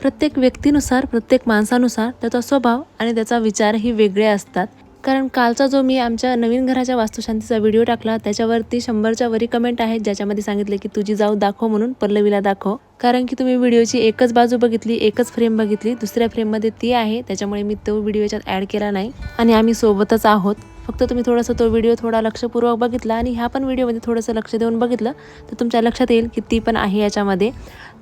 प्रत्येक व्यक्तीनुसार प्रत्येक माणसानुसार त्याचा स्वभाव आणि त्याचा विचारही वेगळे असतात. कारण कालचा जो मी आमच्या नवीन घराच्या वास्तुशांतीचा व्हिडिओ टाकला त्याच्यावरती शंभरच्या वरी कमेंट आहेत ज्याच्यामध्ये सांगितले की तुझी जाऊ दाखव म्हणून पल्लवीला दाखव. कारण की तुम्ही व्हिडिओची एकच बाजू बघितली एकच फ्रेम बघितली दुसऱ्या फ्रेममध्ये ती आहे त्याच्यामुळे मी तो व्हिडिओ याच्यात ॲड केला नाही. आणि आम्ही सोबतच आहोत. फक्त तुम्ही थोडासा तो व्हिडिओ थोडा लक्षपूर्वक बघितला आणि ह्या पण व्हिडिओमध्ये थोडंसं लक्ष देऊन बघितलं तर तुमच्या लक्षात येईल की ती पण आहे याच्यामध्ये.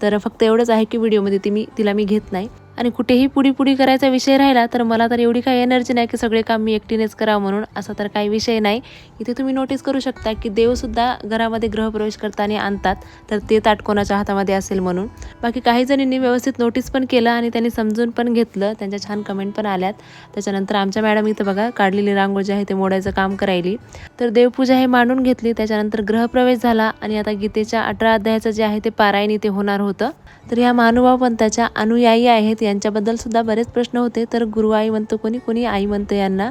तर फक्त एवढंच आहे की व्हिडिओमध्ये ती मी तिला मी घेत नाही. आणि कुठेही पुढी पुढी करायचा विषय राहिला तर मला तर एवढी काही एनर्जी नाही की सगळे काम मी एकटीनेच करावं म्हणून. असा तर काही विषय नाही. इथे तुम्ही नोटीस करू शकता की देवसुद्धा घरामध्ये गृहप्रवेश करताना आणतात तर ते ताट कोणाच्या हातामध्ये असेल म्हणून. बाकी काही जणींनी व्यवस्थित नोटीस पण केलं आणि त्यांनी समजून पण घेतलं. त्यांच्या छान कमेंट पण आल्यात. त्याच्यानंतर आमच्या मॅडम इथं बघा काढलेली रांगोळी जी आहे ते मोडायचं काम करायली. तर देवपूजा हे मांडून घेतली. त्याच्यानंतर ग्रहप्रवेश झाला आणि आता गीतेच्या अठरा अध्यायाचं जे आहे ते पारायण इथे होणार होतं. तर या महानुभाव पंथाच्या अनुयायी आहेत. यांच्याबद्दल सुद्धा बरेच प्रश्न होते. तर गुरुआई म्हणतो कोणी? कोणी? आई म्हणतं यांना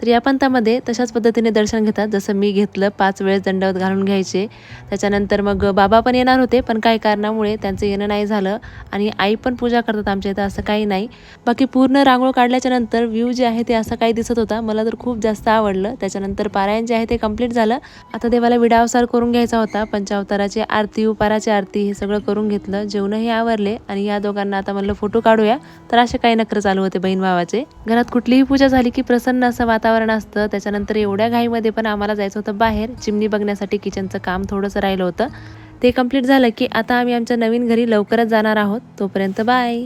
तर या पंथामध्ये तशाच पद्धतीने दर्शन घेतात. जसं मी घेतलं पाच वेळेस दंडवत घालून घ्यायचे. त्याच्यानंतर मग बाबा पण येणार होते पण काही कारणामुळे त्यांचं येणं नाही झालं आणि आई पण पूजा करतात आमच्या इथं असं काही नाही. बाकी पूर्ण रांगोळ काढल्याच्या नंतर व्ह्यू जे आहे ते असं काही दिसत होता. मला तर खूप जास्त आवडलं. त्याच्यानंतर पारायण जे आहे ते कंप्लीट झालं. आता देवाला विडावसार करून घ्यायचा होता. पंचावताराची आरती उपाराची आरती हे सगळं करून घेतलं. जेवणही आवरले आणि या दोघांना आता म्हणलं फोटो काढूया. तर असे काही नखरं चालू होते बहीण भावाचे. घरात कुठलीही पूजा झाली की प्रसन्न असं वातावरण वातावरण असतं. त्याच्यानंतर एवढ्या घाईमध्ये पण आम्हाला जायचं होतं बाहेर. चिमणी बघण्यासाठी किचनचं काम थोडंसं राहिलं होतं. ते कंप्लीट झालं की आता आम्ही आमच्या नवीन घरी लवकरच जाणार आहोत. तोपर्यंत बाय